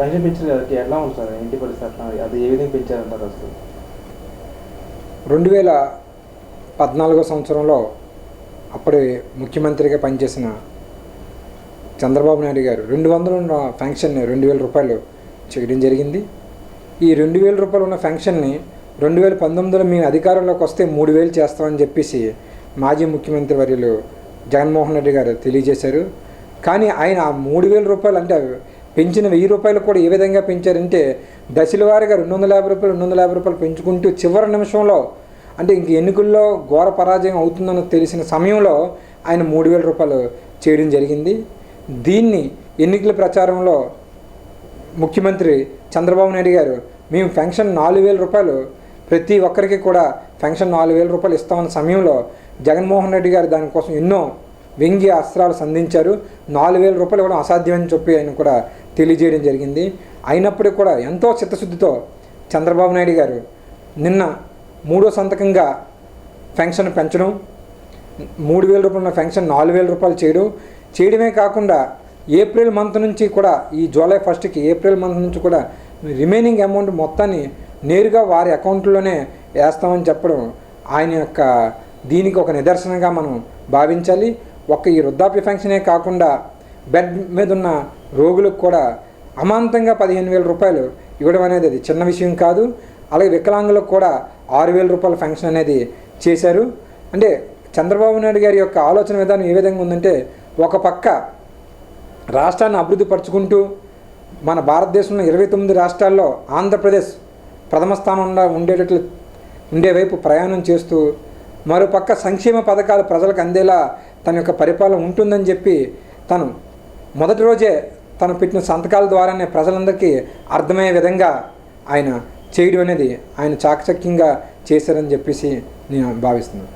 Pension పెంచారు కదా ఎట్లా ఉంది సార్? ఇంటి పరిస్థితి అది ఏ విధంగా పెంచారంటారు అసలు? రెండు వేల పద్నాలుగో సంవత్సరంలో అప్పటి ముఖ్యమంత్రిగా పనిచేసిన చంద్రబాబు నాయుడు గారు రెండు వందలు ఉన్న ఫంక్షన్ని రెండు వేల రూపాయలు చేయడం జరిగింది. ఈ రెండు వేల రూపాయలు ఉన్న ఫంక్షన్ని రెండు వేల పంతొమ్మిదిలో మేము అధికారంలోకి వస్తే మూడు వేలు చేస్తామని చెప్పేసి మాజీ ముఖ్యమంత్రి వర్యులు జగన్మోహన్ రెడ్డి గారు తెలియజేశారు. కానీ ఆయన ఆ మూడు వేల రూపాయలు అంటే పెంచిన వెయ్యి రూపాయలు కూడా ఏ విధంగా పెంచారంటే దశల వారిగా రెండు వందల యాభై రూపాయలు రెండు వందల యాభై రూపాయలు పెంచుకుంటూ చివరి నిమిషంలో అంటే ఇంక ఎన్నికల్లో ఘోర పరాజయం అవుతుందని తెలిసిన సమయంలో ఆయన మూడు వేల రూపాయలు చేయడం జరిగింది. దీన్ని ఎన్నికల ప్రచారంలో ముఖ్యమంత్రి చంద్రబాబు నాయుడు గారు మేము పెన్షన్ నాలుగు వేల రూపాయలు ప్రతి ఒక్కరికి కూడా పెన్షన్ నాలుగు వేల రూపాయలు ఇస్తామన్న సమయంలో జగన్మోహన్ రెడ్డి గారు దానికోసం ఎన్నో వ్యంగ్య అస్త్రాలు సంధించారు. నాలుగు వేల రూపాయలు కూడా అసాధ్యమని చెప్పి ఆయన కూడా తెలియజేయడం జరిగింది. అయినప్పటికీ కూడా ఎంతో చిత్తశుద్ధితో చంద్రబాబు నాయుడు గారు నిన్న మూడో సంతకంగా ఫంక్షన్ పెంచడం మూడు వేల రూపాయల ఫంక్షన్ నాలుగు వేల రూపాయలు చేయడం చేయడమే కాకుండా ఏప్రిల్ మంత్ నుంచి కూడా ఈ జూలై ఫస్ట్కి ఏప్రిల్ మంత్ నుంచి కూడా రిమైనింగ్ అమౌంట్ మొత్తాన్ని నేరుగా వారి అకౌంట్లోనే వేస్తామని చెప్పడం ఆయన యొక్క దీనికి ఒక నిదర్శనంగా మనం భావించాలి. ఒక్క ఈ వృద్ధాప్య ఫంక్షనే కాకుండా బెడ్ మీద ఉన్న రోగులకు కూడా అమాంతంగా పదిహేను వేల రూపాయలు ఇవ్వడం అనేది అది చిన్న విషయం కాదు. అలాగే వికలాంగులకు కూడా ఆరు వేల రూపాయల ఫంక్షన్ అనేది చేశారు. అంటే చంద్రబాబు నాయుడు గారి యొక్క ఆలోచన విధానం ఏ విధంగా ఉందంటే ఒక పక్క రాష్ట్రాన్ని అభివృద్ధి పరుచుకుంటూ మన భారతదేశంలో ఇరవై తొమ్మిది రాష్ట్రాల్లో ఆంధ్రప్రదేశ్ ప్రథమ స్థానంలో ఉండేటట్లు ఉండే వైపు ప్రయాణం చేస్తూ మరోపక్క సంక్షేమ పథకాలు ప్రజలకు అందేలా తన యొక్క పరిపాలన ఉంటుందని చెప్పి తను మొదటి రోజే తను పెట్టిన సంతకాల ద్వారానే ప్రజలందరికీ అర్థమయ్యే విధంగా ఆయన చేయడం అనేది ఆయన చాకచక్యంగా చేశారని చెప్పేసి నేను భావిస్తున్నాను.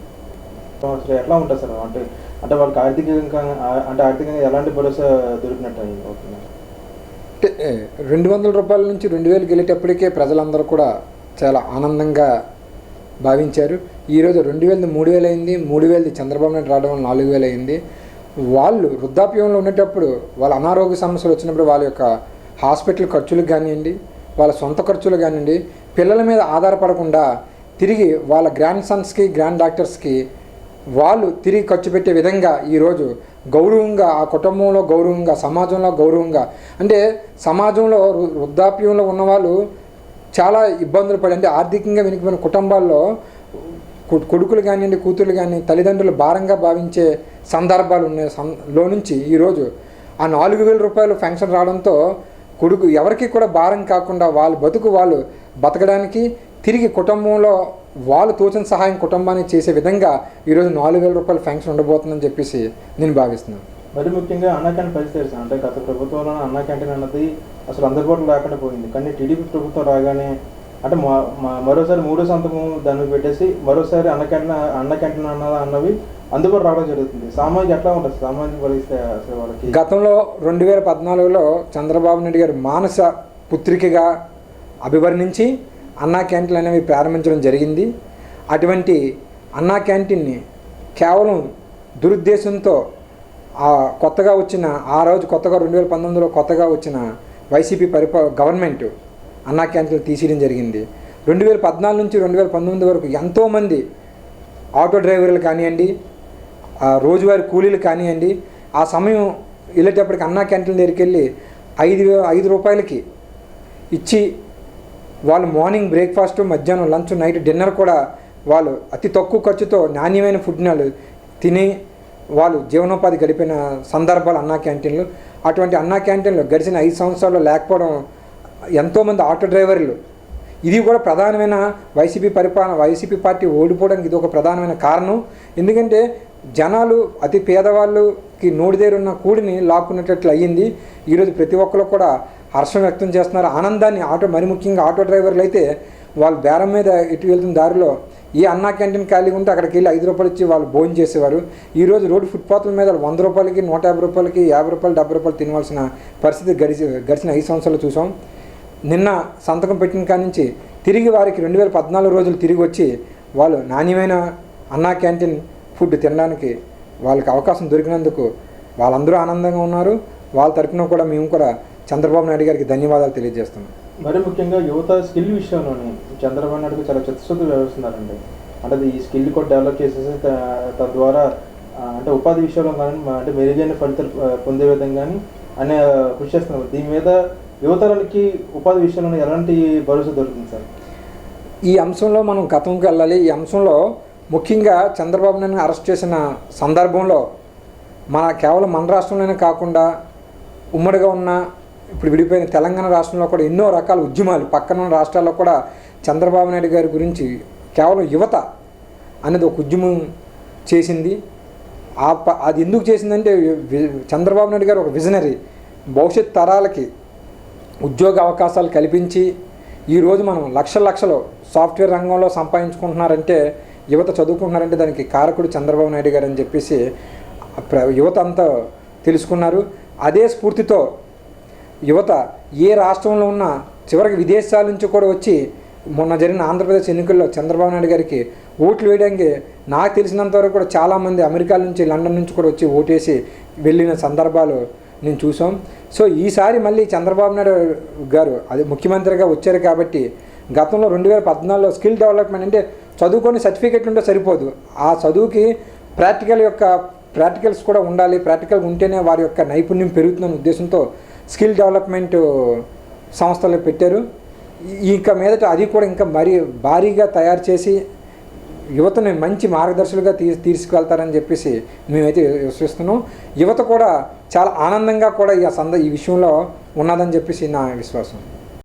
ఎట్లా ఉంటుంది సార్? అంటే అంటే వాళ్ళకి ఆర్థికంగా అంటే ఆర్థికంగా ఎలాంటి భరోసా దొరికినట్టు అంటే రెండు వందల రూపాయల నుంచి రెండు వేలకు వెళ్ళేటప్పటికే ప్రజలందరూ కూడా చాలా ఆనందంగా భావించారు. ఈరోజు రెండు వేలది మూడు వేలు అయింది మూడు వేలది చంద్రబాబు నాయుడు రావడం వల్ల నాలుగు వేలు అయింది వాళ్ళు వృద్ధాప్యంలో ఉండేటప్పుడు వాళ్ళ అనారోగ్య సమస్యలు వచ్చినప్పుడు వాళ్ళ యొక్క హాస్పిటల్ ఖర్చులకు కానివ్వండి వాళ్ళ సొంత ఖర్చులు కానివ్వండి పిల్లల మీద ఆధారపడకుండా తిరిగి వాళ్ళ గ్రాండ్ సన్స్కి గ్రాండ్ డాక్టర్స్కి వాళ్ళు తిరిగి ఖర్చు పెట్టే విధంగా ఈరోజు గౌరవంగా ఆ కుటుంబంలో గౌరవంగా సమాజంలో గౌరవంగా అంటే సమాజంలో వృ- వృద్ధాప్యంలో ఉన్నవాళ్ళు చాలా ఇబ్బందులు పడి అంటే ఆర్థికంగా వెనుకబడిన కుటుంబాల్లో కొడుకులు కానివ్వండి కూతుర్లు కానీ తల్లిదండ్రులు భారంగా భావించే సందర్భాలు ఉన్నాయి సం- లో నుంచి ఈరోజు ఆ నాలుగు వేల రూపాయలు ఫంక్షన్ రావడంతో కొడుకు ఎవరికి కూడా భారం కాకుండా వాళ్ళ బతుకు వాళ్ళు బతకడానికి తిరిగి కుటుంబంలో వాళ్ళు తోచిన సహాయం కుటుంబానికి చేసే విధంగా ఈరోజు నాలుగు వేల రూపాయల ఫంక్షన్ ఉండబోతుందని చెప్పేసి నేను భావిస్తున్నాను. మరి ముఖ్యంగా అన్నా క్యాంటీన్ పరిస్థితి అంటే గత ప్రభుత్వంలో అన్నా క్యాంటీన్ అన్నది అసలు అందుబాటులో లేకుండా పోయింది. కానీ టీడీపీ ప్రభుత్వం రాగానే అంటే మా- మరోసారి మూడో సంతకం దాన్ని పెట్టేసి మరోసారి అన్న క్యాంటీన్ అన్నది అన్నవి అందుబాటు రావడం జరుగుతుంది. సామాజిక ఎట్లా ఉంటుంది? సామాజిక పరిస్థితి అసలు వాళ్ళకి? గతంలో రెండు వేల పద్నాలుగులో చంద్రబాబు నాయుడు గారు మానస పుత్రికగా అభివర్ణించి అన్నా క్యాంటీన్లు అనేవి ప్రారంభించడం జరిగింది. అటువంటి అన్నా క్యాంటీన్ని కేవలం దురుద్దేశంతో కొత్తగా వచ్చిన ఆ రోజు కొత్తగా రెండు వేల పంతొమ్మిదిలో కొత్తగా వచ్చిన వైసీపీ పరిపా గవర్నమెంట్ అన్నా క్యాంటీన్లు తీసేయడం జరిగింది. రెండు వేల పద్నాలుగు నుంచి రెండు వేల పంతొమ్మిది వరకు ఎంతోమంది ఆటో డ్రైవర్లు కానివ్వండి రోజువారి రోజువారీ కూలీలు కానివ్వండి ఆ సమయం వెళ్ళేటప్పటికి అన్నా క్యాంటీన్ దగ్గరికి వెళ్ళి ఐదు వే- ఐదు రూపాయలకి ఇచ్చి వాళ్ళు మార్నింగ్ బ్రేక్ఫాస్ట్ మధ్యాహ్నం లంచ్ నైట్ డిన్నర్ కూడా వాళ్ళు అతి తక్కువ ఖర్చుతో నాణ్యమైన ఫుడ్ని వాళ్ళు తిని వాళ్ళు జీవనోపాధి గడిపిన సందర్భాలు అన్నా క్యాంటీన్లు. అటువంటి అన్నా క్యాంటీన్లు గడిచిన ఐదు సంవత్సరాల్లో లేకపోవడం ఎంతోమంది ఆటో డ్రైవర్లు. ఇది కూడా ప్రధానమైన వైసీపీ పరిపాలన వైసీపీ పార్టీ ఓడిపోవడానికి ఇది ఒక ప్రధానమైన కారణం. ఎందుకంటే జనాలు అతి పేదవాళ్ళకి నోటి దగ్గర ఉన్న కూడిని లాక్కున్నట్లు అయ్యింది. ఈరోజు ప్రతి ఒక్కరు కూడా హర్షం వ్యక్తం చేస్తున్నారు. ఆనందాన్ని ఆటో మరి ముఖ్యంగా ఆటో డ్రైవర్లు అయితే వాళ్ళు బేరం మీద ఇటు వెళ్తున్న దారిలో ఏ అన్నా క్యాంటీన్ ఖాళీగా ఉంటే అక్కడికి వెళ్ళి ఐదు రూపాయలు ఇచ్చి వాళ్ళు భోజనం చేసేవారు. ఈరోజు రోడ్డు ఫుట్పాత్ల మీద వంద రూపాయలకి నూట యాభై రూపాయలకి యాభై రూపాయలు డెబ్బై రూపాయలు తినవలసిన పరిస్థితి గడిచి గడిచిన ఐదు సంవత్సరాలు చూసాం. నిన్న సంతకం పెట్టిన కాడి నుంచి తిరిగి వారికి రెండు వేల పద్నాలుగు రోజులు తిరిగి వచ్చి వాళ్ళు నాణ్యమైన అన్నా క్యాంటీన్ ఫుడ్ తినడానికి వాళ్ళకి అవకాశం దొరికినందుకు వాళ్ళందరూ ఆనందంగా ఉన్నారు. వాళ్ళ తరఫున కూడా మేము కూడా చంద్రబాబు నాయుడు గారికి ధన్యవాదాలు తెలియజేస్తున్నాం. మరి ముఖ్యంగా యువత స్కిల్ విషయంలోనే చంద్రబాబు నాయుడు చాలా చిత్తశుద్ధి వ్యవహరిస్తున్నారండి. అంటే ఈ స్కిల్ కూడా డెవలప్ చేసేసి తద్వారా అంటే ఉపాధి విషయంలో కానీ అంటే మెరుగైన ఫలితాలు పొందే విధంగా కానీ అనే కృషి చేస్తున్నారు. దీని మీద యువతరానికి ఉపాధి విషయంలో ఎలాంటి భరోసా దొరుకుతుంది సార్? ఈ అంశంలో మనం గతంకి వెళ్ళాలి. ఈ అంశంలో ముఖ్యంగా చంద్రబాబు నాయుడు అరెస్ట్ చేసిన సందర్భంలో మన కేవలం మన రాష్ట్రంలోనే కాకుండా ఉమ్మడిగా ఉన్న ఇప్పుడు విడిపోయిన తెలంగాణ రాష్ట్రంలో కూడా ఎన్నో రకాల ఉద్యమాలు పక్కన ఉన్న రాష్ట్రాల్లో కూడా చంద్రబాబు నాయుడు గారి గురించి కేవలం యువత అనేది ఒక ఉద్యమం చేసింది. ఆ అది ఎందుకు చేసిందంటే చంద్రబాబు నాయుడు గారు ఒక విజనరీ. భవిష్యత్ తరాలకి ఉద్యోగ అవకాశాలు కల్పించి ఈరోజు మనం లక్షల లక్షలు సాఫ్ట్వేర్ రంగంలో సంపాదించుకుంటున్నారంటే యువత చదువుకుంటున్నారంటే దానికి కారకుడు చంద్రబాబు నాయుడు గారు అని చెప్పేసి ప్ర- యువత అంతా తెలుసుకున్నారు. అదే స్ఫూర్తితో యువత ఏ రాష్ట్రంలో ఉన్న చివరికి విదేశాల నుంచి కూడా వచ్చి మొన్న జరిగిన ఆంధ్రప్రదేశ్ ఎన్నికల్లో చంద్రబాబు నాయుడు గారికి ఓట్లు వేయడానికి నాకు తెలిసినంతవరకు కూడా చాలామంది అమెరికా నుంచి లండన్ నుంచి కూడా వచ్చి ఓటేసి వెళ్ళిన సందర్భాలు నేను చూసాం సో ఈసారి మళ్ళీ చంద్రబాబు నాయుడు గారు అది ముఖ్యమంత్రిగా వచ్చారు కాబట్టి గతంలో రెండు వేల పద్నాలుగులో స్కిల్ డెవలప్మెంట్ అంటే చదువుకొని సర్టిఫికెట్లు ఉంటే సరిపోదు. ఆ చదువుకి ప్రాక్టికల్ యొక్క ప్రాక్టికల్స్ కూడా ఉండాలి. ప్రాక్టికల్ ఉంటేనే వారి యొక్క నైపుణ్యం పెరుగుతుందనే ఉద్దేశంతో స్కిల్ డెవలప్మెంట్ సంస్థలు పెట్టారు. ఇంకా ఇక మీదట అది కూడా ఇంకా మరీ భారీగా తయారు చేసి యువతని మంచి మార్గదర్శులుగా తీ తీసుకువెళ్తారని చెప్పేసి మేమైతే విశ్వసిస్తున్నాం. యువత కూడా చాలా ఆనందంగా కూడా ఈ సంద ఈ విషయంలో ఉన్నదని చెప్పేసి నా విశ్వాసం.